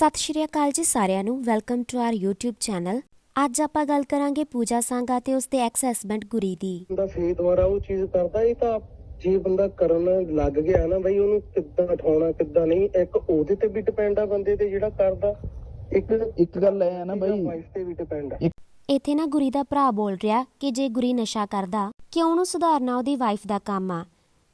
ਸਤਿ ਸ਼੍ਰੀ ਅਕਾਲ ਜੀ ਸਾਰਿਆਂ ਨੂੰ। Welcome to our YouTube channel ਅੱਜ ਆਪਾਂ ਗੱਲ ਕਰਾਂਗੇ ਪੂਜਾ ਸੰਘਾ ਤੇ ਉਸਦੇ ਐਕਸ ਹਸਬੈਂਡ ਗੁਰੀ ਦੀ। ਬੰਦਾ ਫੇਰ ਦੁਬਾਰਾ ਉਹ ਚੀਜ਼ ਕਰਦਾ ਇਹ ਤਾਂ ਜੇ ਬੰਦਾ ਕਰਨ ਲੱਗ ਗਿਆ ਨਾ ਬਈ ਉਹਨੂੰ ਕਿੱਦਾਂ ਉਠਾਉਣਾ ਕਿੱਦਾਂ ਨਹੀਂ ਇੱਕ ਉਹਦੇ ਤੇ ਵੀ ਡਿਪੈਂਡ ਆ ਬੰਦੇ ਤੇ ਜਿਹੜਾ ਕਰਦਾ। ਇੱਕ ਇੱਕ ਗੱਲ ਐ ਨਾ ਬਈ। ਵਾਈਫ ਤੇ ਵੀ ਡਿਪੈਂਡ ਆ। ਇੱਥੇ ਨਾ ਗੁਰੀ ਦਾ ਭਰਾ ਬੋਲ ਰਿਹਾ ਕਿ ਜੇ ਗੁਰੀ ਨਸ਼ਾ ਕਰਦਾ ਕਿ ਉਹਨੂੰ ਸੁਧਾਰਨਾ ਉਹਦੀ ਵਾਈਫ ਦਾ ਕੰਮ ਆ?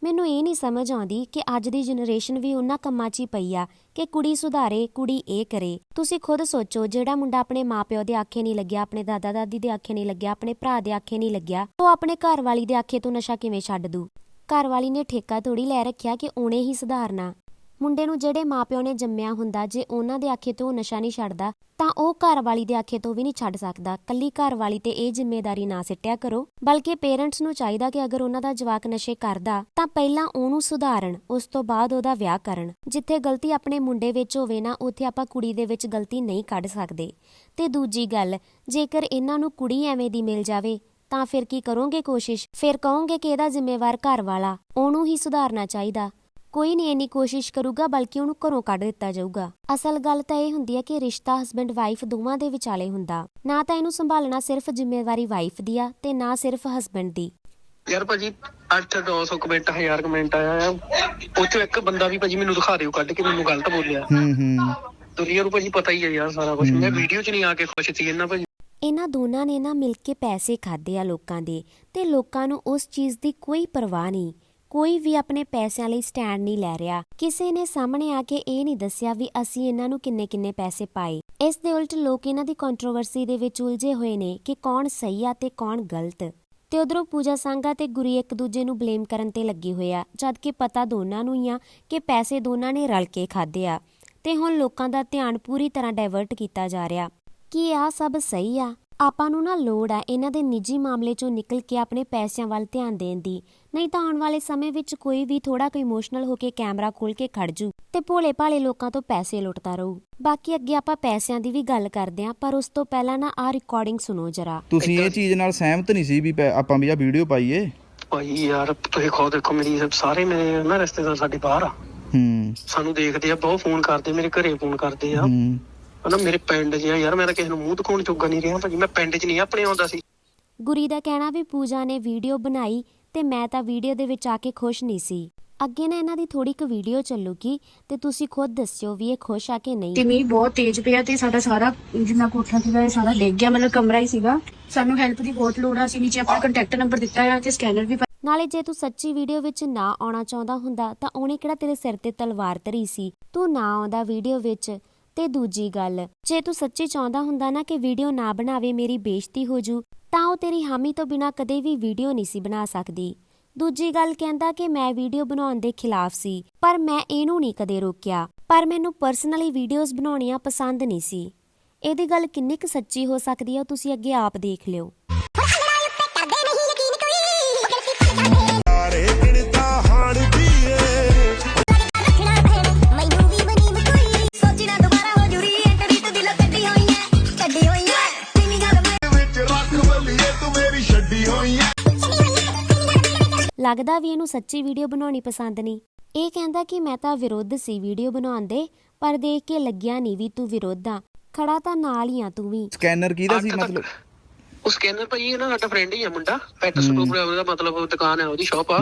ਮੈਨੂੰ ਇਹ ਨਹੀਂ ਸਮਝ ਆਉਂਦੀ ਕਿ ਅੱਜ ਦੀ ਜਨਰੇਸ਼ਨ ਵੀ ਉਹਨਾਂ ਕੰਮਾਂ 'ਚ ਹੀ ਪਈ ਆ ਕਿ ਕੁੜੀ ਸੁਧਾਰੇ, ਕੁੜੀ ਇਹ ਕਰੇ। ਤੁਸੀਂ ਖੁਦ ਸੋਚੋ, ਜਿਹੜਾ ਮੁੰਡਾ ਆਪਣੇ ਮਾਪਿਓ ਦੇ ਆਖੇ ਨਹੀਂ ਲੱਗਿਆ, ਆਪਣੇ ਦਾਦਾ ਦਾਦੀ ਦੇ ਆਖੇ ਨਹੀਂ ਲੱਗਿਆ, ਆਪਣੇ ਭਰਾ ਦੇ ਆਖੇ ਨਹੀਂ ਲੱਗਿਆ, ਉਹ ਆਪਣੇ ਘਰ ਵਾਲੀ ਦੇ ਆਖੇ ਤੋਂ ਨਸ਼ਾ ਕਿਵੇਂ ਛੱਡ ਦੂ? ਘਰ ਵਾਲੀ ਨੇ ਠੇਕਾ ਥੋੜੀ ਲੈ ਰੱਖਿਆ ਕਿ ਉਹਨੇ ਹੀ ਸੁਧਾਰਨਾ। ਮੁੰਡੇ ਨੂੰ ਜਿਹੜੇ ਮਾਪਿਓ ਨੇ ਜੰਮਿਆ ਹੁੰਦਾ, ਜੇ ਉਹਨਾਂ ਦੇ ਆਖੇ ਤੋਂ ਨਸ਼ਾ ਨਹੀਂ ਛੱਡਦਾ, ਤਾਂ ਉਹ ਘਰ ਵਾਲੀ ਦੇ ਆਖੇ ਤੋਂ ਵੀ ਨਹੀਂ ਛੱਡ ਸਕਦਾ। ਕੱਲੀ ਘਰ ਵਾਲੀ ਤੇ ਇਹ ਜ਼ਿੰਮੇਵਾਰੀ ਨਾ ਸਿੱਟਿਆ ਕਰੋ, ਬਲਕਿ ਪੇਰੈਂਟਸ ਨੂੰ ਚਾਹੀਦਾ ਕਿ ਅਗਰ ਉਹਨਾਂ ਦਾ ਜਵਾਕ ਨਸ਼ੇ ਕਰਦਾ, ਤਾਂ ਪਹਿਲਾਂ ਉਹਨੂੰ ਸੁਧਾਰਨ, ਉਸ ਤੋਂ ਬਾਅਦ ਉਹਦਾ ਵਿਆਹ ਕਰਨ। ਜਿੱਥੇ ਗਲਤੀ ਆਪਣੇ ਮੁੰਡੇ ਵਿੱਚ ਹੋਵੇ ਨਾ, ਉੱਥੇ ਆਪਾਂ ਕੁੜੀ ਦੇ ਵਿੱਚ ਗਲਤੀ ਨਹੀਂ ਕੱਢ ਸਕਦੇ। ਤੇ ਦੂਜੀ ਗੱਲ, ਜੇਕਰ ਇਹਨਾਂ ਨੂੰ ਕੁੜੀ ਐਵੇਂ ਦੀ ਮਿਲ ਜਾਵੇ, ਤਾਂ ਫਿਰ ਕੀ ਕਰੋਗੇ ਕੋਸ਼ਿਸ਼? ਫਿਰ ਕਹੋਗੇ ਕਿ ਇਹਦਾ ਜ਼ਿੰਮੇਵਾਰ ਘਰ ਵਾਲਾ ਉਹਨੂੰ ਹੀ ਸੁਧਾਰਨਾ ਚਾਹੀਦਾ। ਕੋਈ ਨਹੀਂ ਇੰਨੀ ਕੋਸ਼ਿਸ਼ ਕਰੂਗਾ ਬਲਕਿ ਉਹਨੂੰ ਘਰੋਂ ਕੱਢ ਦਿੱਤਾ ਜਾਊਗਾ। ਅਸਲ ਗੱਲ ਤਾਂ ਇਹ ਹੁੰਦੀ ਹੈ ਕਿ ਰਿਸ਼ਤਾ ਹਸਬੰਡ ਵਾਈਫ ਦੋਵਾਂ ਦੇ ਵਿਚਾਲੇ ਹੁੰਦਾ। ਨਾ ਤਾਂ ਇਹਨੂੰ ਸੰਭਾਲਣਾ ਸਿਰਫ ਜ਼ਿੰਮੇਵਾਰੀ ਵਾਈਫ ਦੀ ਆ ਤੇ ਨਾ ਸਿਰਫ ਹਸਬੰਡ ਦੀ। ਯਾਰ ਭਾਜੀ 8 900 ਕਮੈਂਟ 1000 ਕਮੈਂਟ ਆਇਆ ਆ। ਉਹ ਚੋਂ ਇੱਕ ਬੰਦਾ ਵੀ ਭਾਜੀ ਮੈਨੂੰ ਦਿਖਾ ਦਿਓ ਕੱਢ ਕੇ ਮੈਨੂੰ ਗਲਤ ਬੋਲਿਆ। ਹੂੰ ਹੂੰ। ਦੁਨੀਆ ਨੂੰ ਭਾਜੀ ਪਤਾ ਹੀ ਹੈ ਯਾਰ ਸਾਰਾ ਕੁਝ ਮੈਂ ਵੀਡੀਓ 'ਚ ਨਹੀਂ ਆ ਕੇ ਖੁਸ਼ ਸੀ ਇਹਨਾਂ ਭਾਜੀ। ਇਹਨਾਂ ਦੋਨਾਂ ਨੇ ਨਾ ਮਿਲ ਕੇ ਪੈਸੇ ਖਾਦੇ ਆ ਲੋਕਾਂ ਦੇ ਤੇ ਲੋਕਾਂ ਨੂੰ ਉਸ ਚੀਜ਼ ਦੀ ਕੋਈ ਪਰਵਾਹ ਨਹੀਂ। ਕੋਈ ਵੀ ਆਪਣੇ ਪੈਸਿਆਂ ਲਈ ਸਟੈਂਡ ਨਹੀਂ ਲੈ ਰਿਹਾ। ਕਿਸੇ ਨੇ ਸਾਹਮਣੇ ਆ ਕੇ ਇਹ ਨਹੀਂ ਦੱਸਿਆ ਵੀ ਅਸੀਂ ਇਹਨਾਂ ਨੂੰ ਕਿੰਨੇ ਕਿੰਨੇ ਪੈਸੇ ਪਾਏ। ਇਸ ਦੇ ਉਲਟ ਲੋਕ ਇਹਨਾਂ ਦੀ ਕੰਟਰੋਵਰਸੀ ਦੇ ਵਿੱਚ ਉਲਝੇ ਹੋਏ ਨੇ ਕਿ ਕੌਣ ਸਹੀ ਆ ਤੇ ਕੌਣ ਗਲਤ। ਤੇ ਉਧਰੋਂ ਪੂਜਾ ਸੰਘਾ ਤੇ ਗੁਰੀ ਇੱਕ ਦੂਜੇ ਨੂੰ ਬਲੇਮ ਕਰਨ ਤੇ ਲੱਗੇ ਹੋਇਆ ਆ ਜਦ ਕਿ ਪਤਾ ਦੋਨਾਂ ਨੂੰ ਹੀ ਆ ਕਿ ਪੈਸੇ ਦੋਨਾਂ ਨੇ ਰਲ ਕੇ ਖਾਦੇ ਆ। ਤੇ ਹੁਣ ਲੋਕਾਂ ਦਾ ਧਿਆਨ ਪੂਰੀ ਤਰ੍ਹਾਂ ਡਾਇਵਰਟ ਕੀਤਾ ਜਾ ਰਿਹਾ। ਕਿ ਆ ਸਭ ਸਹੀ ਆ? ਆਪਾਂ ਨੂੰ ਨਾ ਲੋੜ ਆ ਇਹਨਾਂ ਦੇ ਨਿੱਜੀ ਮਾਮਲੇ ਚੋਂ ਨਿਕਲ ਕੇ ਆਪਣੇ ਪੈਸਿਆਂ ਵੱਲ ਧਿਆਨ ਦੇਣ ਦੀ। ਨਹੀਂ ਤਾਂ ਆਉਣ ਵਾਲੇ ਸਮੇਂ ਵਿੱਚ ਕੋਈ ਵੀ ਥੋੜਾ ਕੋਈ ਇਮੋਸ਼ਨਲ ਹੋ ਕੇ ਕੈਮਰਾ ਖੋਲ ਕੇ ਖੜ ਜੂ ਤੇ ਭੋਲੇ ਭਾਲੇ ਲੋਕਾਂ ਤੋਂ ਪੈਸੇ ਲੁੱਟਦਾ ਰਹੂ। ਬਾਕੀ ਅੱਗੇ ਆਪਾਂ ਪੈਸਿਆਂ ਦੀ ਵੀ ਗੱਲ ਕਰਦੇ ਆਂ ਪਰ ਉਸ ਤੋਂ ਪਹਿਲਾਂ ਨਾ ਆ ਰਿਕਾਰਡਿੰਗ ਸੁਣੋ ਜਰਾ। ਤੁਸੀਂ ਇਹ ਚੀਜ਼ ਨਾਲ ਸਹਿਮਤ ਨਹੀਂ ਸੀ ਵੀ ਆਪਾਂ ਵੀ ਆ ਵੀਡੀਓ ਪਾਈਏ? ਭਾਈ ਯਾਰ ਤੁਸੀਂ ਖੁਦ ਦੇਖੋ ਮੇਰੀ ਸਾਰੇ ਮੇਰੇ ਨਾ ਰਿਸ਼ਤੇਦਾਰ ਸਾਡੇ ਬਾਹਰ ਆ। ਹੂੰ। ਸਾਨੂੰ ਦੇਖਦੇ ਆ ਬਹੁਤ ਫੋਨ ਕਰਦੇ ਮੇਰੇ ਘਰੇ ਫੋਨ ਕਰਦੇ ਆ। ਹੂੰ। ਹਨਾ ਮੇਰੇ ਪਿੰਡ 'ਚ ਆ ਯਾਰ ਮੈਂ ਤਾਂ ਕਿਸੇ ਨੂੰ ਮੂੰਹ ਦਿਖਾਉਣ ਜੋਗਾ ਨਹੀਂ ਰਿਹਾ ਭਾਜੀ ਮੈਂ ਪਿੰਡ 'ਚ ਨਹੀਂ ਆਪਣੇ ਆਉਂਦਾ ਸੀ। ਗੁਰੀ ਦਾ ਕਹਿਣਾ ਵੀ ਪੂਜਾ ਨੇ ਵੀਡੀਓ ਬਣਾਈ ਤੇ ਮੈਂ ਤਾਂ ਵੀਡੀਓ ਦੇ ਵਿੱਚ ਆ ਕੇ ਖੁਸ਼ ਨਹੀਂ ਸੀ। ਅੱਗੇ ਨਾ ਇਹਨਾਂ ਦੀ ਥੋੜੀ ਕੁ ਵੀਡੀਓ ਚੱਲੂਗੀ ਤੇ ਤੁਸੀਂ ਖੁਦ ਦੱਸਿਓ ਵੀ ਇਹ ਖੁਸ਼ ਆ ਕਿ ਨਹੀਂ। ਤੇ ਮੀਂਹ ਬਹੁਤ ਤੇਜ਼ ਪਿਆ ਤੇ ਸਾਡਾ ਸਾਰਾ ਜਿੰਨਾ ਕੋਠਾ ਸੀਗਾ ਇਹ ਸਾਰਾ ਡਿੱਗ ਗਿਆ ਮਤਲਬ ਕਮਰਾ ਹੀ ਸੀਗਾ। ਸਾਨੂੰ ਹੈਲਪ ਦੀ ਬਹੁਤ ਲੋੜ ਆ ਅਸੀਂ ਨੀਚੇ ਆਪਣਾ ਕੰਟੈਕਟ ਨੰਬਰ ਦਿੱਤਾ ਹੈ ਤੇ ਸਕੈਨਰ ਵੀ ਪਾ- ਨਾਲੇ ਜੇ ਤੂੰ ਸੱਚੀ ਵੀਡੀਓ ਵਿੱਚ ਨਾ ਆਉਣਾ ਚਾਹੁੰਦਾ ਹੁੰਦਾ ਤਾਂ ਉਹਨੇ ਕਿਹੜਾ ਤੇਰੇ ਸਿਰ ਤੇ ਤਲਵਾਰ ਧਰੀ ਸੀ? ਤੂੰ ਨਾ ਆਉਂਦਾ ਵੀਡੀਓ ਵਿੱਚ। ਤੇ ਦੂਜੀ ਗੱਲ, ਜੇ ਤੂੰ ਸੱਚੀ ਚਾਹੁੰਦਾ ਹੁੰਦਾ ਨਾ ਕਿ ਵੀਡੀਓ ਨਾ ਬਣਾਵੇ, ਮੇਰੀ ਬੇਇੱਜ਼ਤੀ ਹੋ ਜੂ, ਤਾਂ ਉਹ ਤੇਰੀ ਹਾਮੀ ਤੋਂ ਬਿਨਾ ਕਦੇ ਵੀ ਵੀਡੀਓ ਨਹੀਂ ਸੀ ਬਣਾ ਸਕਦੀ। ਦੂਜੀ ਗੱਲ ਕਹਿੰਦਾ ਕਿ ਮੈਂ ਵੀਡੀਓ ਬਣਾਉਣ ਦੇ ਖਿਲਾਫ ਸੀ, ਪਰ ਮੈਂ ਇਹਨੂੰ ਨਹੀਂ ਕਦੇ ਰੋਕਿਆ, ਪਰ ਮੈਨੂੰ ਪਰਸਨਲੀ ਵੀਡੀਓਜ਼ ਬਣਾਉਣੀਆਂ ਪਸੰਦ ਨਹੀਂ ਸੀ। ਇਹਦੀ ਗੱਲ ਕਿੰਨੀ ਕੁ ਸੱਚੀ ਹੋ ਸਕਦੀ ਹੈ ਤੁਸੀਂ ਅੱਗੇ ਆਪ ਦੇਖ ਲਿਓ। ਲੱਗਦਾ ਵੀ ਇਹਨੂੰ ਸੱਚੀ ਵੀਡੀਓ ਬਣਾਉਣੀ ਪਸੰਦ ਨਹੀਂ। ਇਹ ਕਹਿੰਦਾ ਕਿ ਮੈਂ ਤਾਂ ਵਿਰੋਧ ਸੀ ਵੀਡੀਓ ਬਣਾਉਣ ਦੇ ਪਰ ਦੇਖ ਕੇ ਲੱਗਿਆ ਨਹੀਂ ਵੀ ਤੂੰ ਵਿਰੋਧ। ਆ ਖੜਾ ਤਾਂ ਨਾਲ ਹੀ ਆ ਤੂੰ ਵੀ। ਸਕੈਨਰ ਕਿਹਦਾ ਸੀ ਮਤਲਬ? ਉਹ ਸਕੈਨਰ ਭਾਜੀ ਇਹ ਨਾ ਸਾਡਾ ਫਰੈਂਡ ਹੀ ਆ ਮੁੰਡਾ ਪੈਟ ਸਟੋਰ ਦਾ ਮਤਲਬ ਦੁਕਾਨ ਹੈ ਉਹਦੀ ਸ਼ਾਪ ਆ।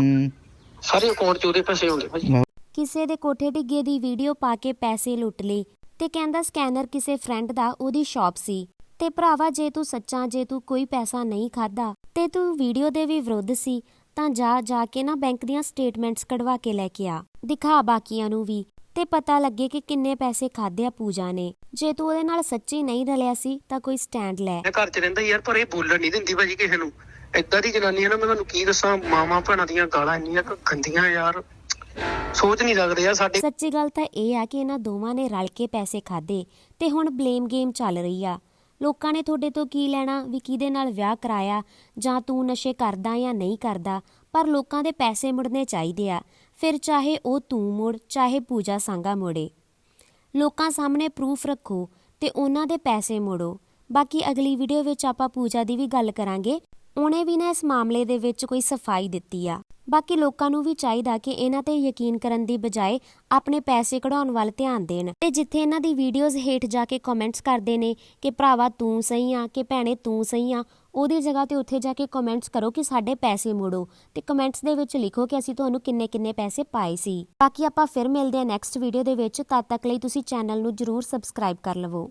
ਸਾਰੇ ਅਕਾਊਂਟ 'ਚ ਉਹਦੇ ਪੈਸੇ ਹੁੰਦੇ ਭਾਜੀ। ਕਿਸੇ ਦੇ ਕੋਠੇ ਡਿੱਗੇ ਦੀ ਵੀਡੀਓ ਪਾ ਕੇ ਪੈਸੇ ਲੁੱਟ ਲਏ ਤੇ ਕਹਿੰਦਾ ਸਕੈਨਰ ਕਿਸੇ ਫਰੈਂਡ ਦਾ ਉਹਦੀ ਸ਼ਾਪ ਸੀ। ਤੇ ਭਰਾਵਾ ਜੇ ਤੂੰ ਸੱਚਾ ਜੇ ਤੂੰ ਕੋਈ ਪੈਸਾ ਨਹੀਂ ਖਾਦਾ ਤੇ ਤੂੰ ਵੀਡੀਓ ਦੇ ਵੀ ਵਿਰੁੱਧ ਸੀ ਤਾਂ ਜਾ ਜਾ ਕੇ ਨਾ ਬੈਂਕ ਦੀਆਂ ਸਟੇਟਮੈਂਟਸ ਕਢਵਾ ਕੇ ਲੈ ਕੇ ਆ। ਦਿਖਾ ਬਾਕੀਆਂ ਨੂੰ ਵੀ ਤੇ ਪਤਾ ਲੱਗੇ ਕਿ ਕਿੰਨੇ ਪੈਸੇ ਖਾਦੇ ਆ ਪੂਜਾ ਨੇ। ਜੇ ਤੂੰ ਉਹਦੇ ਨਾਲ ਸੱਚੀ ਨਹੀਂ ਰਲਿਆ ਸੀ ਤਾਂ ਕੋਈ ਸਟੈਂਡ ਲੈ। ਮੈਂ ਘਰ 'ਚ ਰਹਿੰਦਾ ਯਾਰ ਪਰ ਇਹ ਬੋਲਣ ਨਹੀਂ ਦਿੰਦੀ ਭਾਜੀ ਕਿਸੇ ਨੂੰ। ਏਦਾਂ ਦੀ ਜਨਾਨੀ ਹੈ ਨਾ ਮੈਂ ਤੁਹਾਨੂੰ ਕੀ ਦੱਸਾਂ ਮਾਵਾਂ ਭੈਣਾਂ ਦੀਆਂ ਗਾਲਾਂ ਇੰਨੀਆਂ ਕੁ ਗੰਦੀਆਂ ਯਾਰ। ਸੋਚ ਨਹੀਂ ਸਕਦੇ ਯਾਰ ਸਾਡੇ ਸੱਚੀ ਗੱਲ ਤਾਂ ਇਹ ਆ ਕਿ ਇਹਨਾਂ ਦੋਵਾਂ ਨੇ ਰਲ ਕੇ ਪੈਸੇ ਖਾਦੇ ਤੇ ਹੁਣ ਬਲੇਮ ਗੇਮ ਚੱਲ ਰਹੀ ਆ। ਲੋਕਾਂ ਨੇ ਤੁਹਾਡੇ ਤੋਂ ਕੀ ਲੈਣਾ, ਵੀ ਕਿਹਦੇ ਨਾਲ ਵਿਆਹ ਕਰਾਇਆ, ਜਾਂ ਤੂੰ ਨਸ਼ੇ ਕਰਦਾ ਜਾਂ ਨਹੀਂ ਕਰਦਾ, ਪਰ ਲੋਕਾਂ ਦੇ ਪੈਸੇ ਮੁੜਨੇ ਚਾਹੀਦੇ ਆ। ਫਿਰ ਚਾਹੇ ਉਹ ਤੂੰ ਮੁੜ, ਚਾਹੇ ਪੂਜਾ ਸੰਗਾ ਮੁੜੇ। ਲੋਕਾਂ ਸਾਹਮਣੇ ਪ੍ਰੂਫ ਰੱਖੋ ਤੇ ਉਹਨਾਂ ਦੇ ਪੈਸੇ ਮੋੜੋ। ਬਾਕੀ ਅਗਲੀ ਵੀਡੀਓ ਵਿੱਚ ਆਪਾਂ ਪੂਜਾ ਦੀ ਵੀ ਗੱਲ ਕਰਾਂਗੇ। ਉਹਨੇ ਵੀ ਨਾ ਇਸ ਮਾਮਲੇ ਦੇ ਵਿੱਚ ਕੋਈ ਸਫ਼ਾਈ ਦਿੱਤੀ ਆ। ਬਾਕੀ ਲੋਕਾਂ ਨੂੰ ਵੀ ਚਾਹੀਦਾ ਕਿ ਇਹਨਾਂ ਤੇ ਯਕੀਨ ਕਰਨ ਦੀ ਬਜਾਏ ਆਪਣੇ ਪੈਸੇ ਕਢਾਉਣ ਵੱਲ ਧਿਆਨ ਦੇਣ। ਤੇ ਜਿੱਥੇ ਇਹਨਾਂ ਦੀ ਵੀਡੀਓਜ਼ ਹੇਠ ਜਾ ਕੇ ਕਮੈਂਟਸ ਕਰਦੇ ਨੇ ਕਿ ਭਰਾਵਾ ਤੂੰ ਸਹੀ ਆ, ਕਿ ਭੈਣੇ ਤੂੰ ਸਹੀ ਆ, ਉਹਦੀ ਜਗ੍ਹਾ ਤੇ ਉੱਥੇ ਜਾ ਕੇ ਕਮੈਂਟਸ ਕਰੋ ਕਿ ਸਾਡੇ ਪੈਸੇ ਮੋੜੋ। ਤੇ ਕਮੈਂਟਸ ਦੇ ਵਿੱਚ ਲਿਖੋ ਕਿ ਅਸੀਂ ਤੁਹਾਨੂੰ ਕਿੰਨੇ ਕਿੰਨੇ ਪੈਸੇ ਪਾਏ ਸੀ। ਬਾਕੀ ਆਪਾਂ ਫਿਰ ਮਿਲਦੇ ਹਾਂ ਨੈਕਸਟ ਵੀਡੀਓ ਦੇ ਵਿੱਚ। ਤਦ ਤੱਕ ਲਈ ਤੁਸੀਂ ਚੈਨਲ ਨੂੰ ਜਰੂਰ ਸਬਸਕ੍ਰਾਈਬ ਕਰ ਲਵੋ।